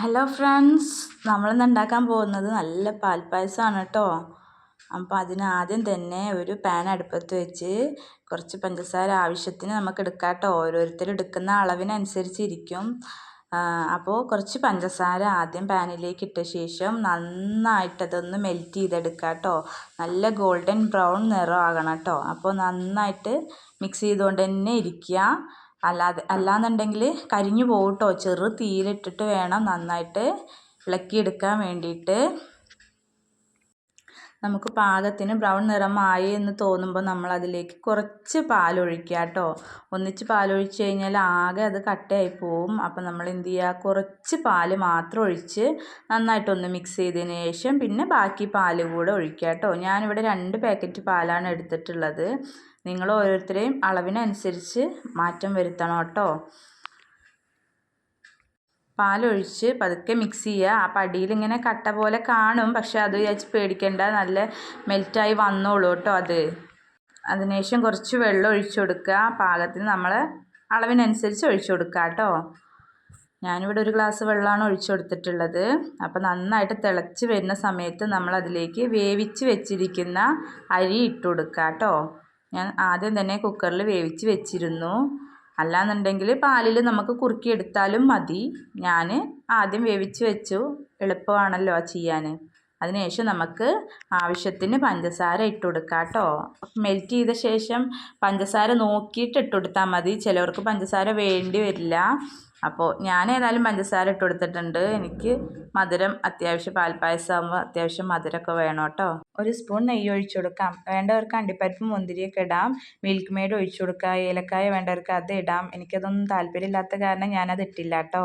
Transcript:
Hello friends നമ്മളിന്ന് ഉണ്ടാക്കാൻ പോകുന്നത് നല്ല പാൽപ്പായസമാണ് കേട്ടോ. അപ്പോൾ അതിന് ആദ്യം തന്നെ ഒരു പാൻ അടുപ്പത്ത് വെച്ച് കുറച്ച് പഞ്ചസാര ആവശ്യത്തിന് നമുക്ക് എടുക്കാം കേട്ടോ. ഓരോരുത്തർ എടുക്കുന്ന അളവിനനുസരിച്ചിരിക്കും അപ്പോൾ കുറച്ച് പഞ്ചസാര ആദ്യം പാനിലേക്ക് ഇട്ട ശേഷം നന്നായിട്ടതൊന്ന് മെൽറ്റ് ചെയ്തെടുക്കുക കേട്ടോ. നല്ല ഗോൾഡൻ ബ്രൗൺ നിറം ആകണം കേട്ടോ. അപ്പോൾ നന്നായിട്ട് മിക്സ് ചെയ്തുകൊണ്ട് തന്നെ ഇരിക്കുക. അല്ലാതെ അല്ലാന്നുണ്ടെങ്കിൽ കരിഞ്ഞു പോകും കേട്ടോ ചെറു തീയിലിട്ടിട്ട് വേണം നന്നായിട്ട് ഇളക്കിയെടുക്കാൻ വേണ്ടിയിട്ട്. നമുക്ക് പാകത്തിന് ബ്രൗൺ നിറമായി എന്ന് തോന്നുമ്പോൾ നമ്മൾ അതിലേക്ക് കുറച്ച് പാലൊഴിക്കുക കേട്ടോ. ഒന്നിച്ച് പാലൊഴിച്ച് കഴിഞ്ഞാൽ ആകെ അത് കട്ടയായി പോവും. അപ്പോൾ നമ്മൾ എന്ത് ചെയ്യുക കുറച്ച് പാൽ മാത്രം ഒഴിച്ച് നന്നായിട്ടൊന്ന് മിക്സ് ചെയ്തതിന് ശേഷം പിന്നെ ബാക്കി പാൽ കൂടെ ഒഴിക്കുക കേട്ടോ. ഞാനിവിടെ രണ്ട് പാക്കറ്റ് പാലാണ് എടുത്തിട്ടുള്ളത്. നിങ്ങൾ ഓരോരുത്തരെയും അളവിനനുസരിച്ച് മാറ്റം വരുത്തണം കേട്ടോ. പാലൊഴിച്ച് പതുക്കെ മിക്സ് ചെയ്യുക. ആ പടിയിൽ ഇങ്ങനെ കട്ട പോലെ കാണും. പക്ഷെ അത് വിചാരിച്ച് പേടിക്കേണ്ട. നല്ല മെൽറ്റായി വന്നോളൂ കേട്ടോ അത്. അതിനുശേഷം കുറച്ച് വെള്ളം ഒഴിച്ചു കൊടുക്കുക. പാകത്തിന് നമ്മൾ അളവിനനുസരിച്ച് ഒഴിച്ചു കൊടുക്കുക കേട്ടോ. ഞാനിവിടെ ഒരു ഗ്ലാസ് വെള്ളമാണ് ഒഴിച്ചു കൊടുത്തിട്ടുള്ളത്. അപ്പോൾ നന്നായിട്ട് തിളച്ച് വരുന്ന സമയത്ത് നമ്മൾ അതിലേക്ക് വേവിച്ച് വെച്ചിരിക്കുന്ന അരി ഇട്ട് കൊടുക്കുക കേട്ടോ. ഞാൻ ആദ്യം തന്നെ കുക്കറിൽ വേവിച്ച് വെച്ചിരുന്നു. അല്ലാന്നുണ്ടെങ്കിൽ പാലിൽ നമുക്ക് കുറുക്കിയെടുത്താലും മതി. ഞാൻ ആദ്യം വേവിച്ച് വെച്ചു. എളുപ്പമാണല്ലോ ചെയ്യാൻ. അതിനുശേഷം നമുക്ക് ആവശ്യത്തിന് പഞ്ചസാര ഇട്ട് കൊടുക്കാം കേട്ടോ മെൽറ്റ് ചെയ്ത ശേഷം പഞ്ചസാര നോക്കിയിട്ട് ഇട്ട് കൊടുത്താൽ മതി. ചിലവർക്ക് പഞ്ചസാര വേണ്ടി വരില്ല. അപ്പോൾ ഞാൻ ഏതായാലും പഞ്ചസാര ഇട്ട് കൊടുത്തിട്ടുണ്ട് എനിക്ക് മധുരം അത്യാവശ്യം പാൽപ്പായസമാകുമ്പോൾ അത്യാവശ്യം മധുരമൊക്കെ വേണം കേട്ടോ. ഒരു സ്പൂൺ നെയ്യ് ഒഴിച്ചു കൊടുക്കാം. വേണ്ടവർക്ക് അണ്ടിപ്പരിപ്പ് മുന്തിരിയൊക്കെ ഇടാം. മിൽക്ക് മെയ്ഡ് ഒഴിച്ചു കൊടുക്കുക. ഏലക്കായ വേണ്ടവർക്ക് അത് ഇടാം. എനിക്കതൊന്നും താല്പര്യമില്ലാത്ത കാരണം ഞാനത് ഇട്ടില്ല കേട്ടോ.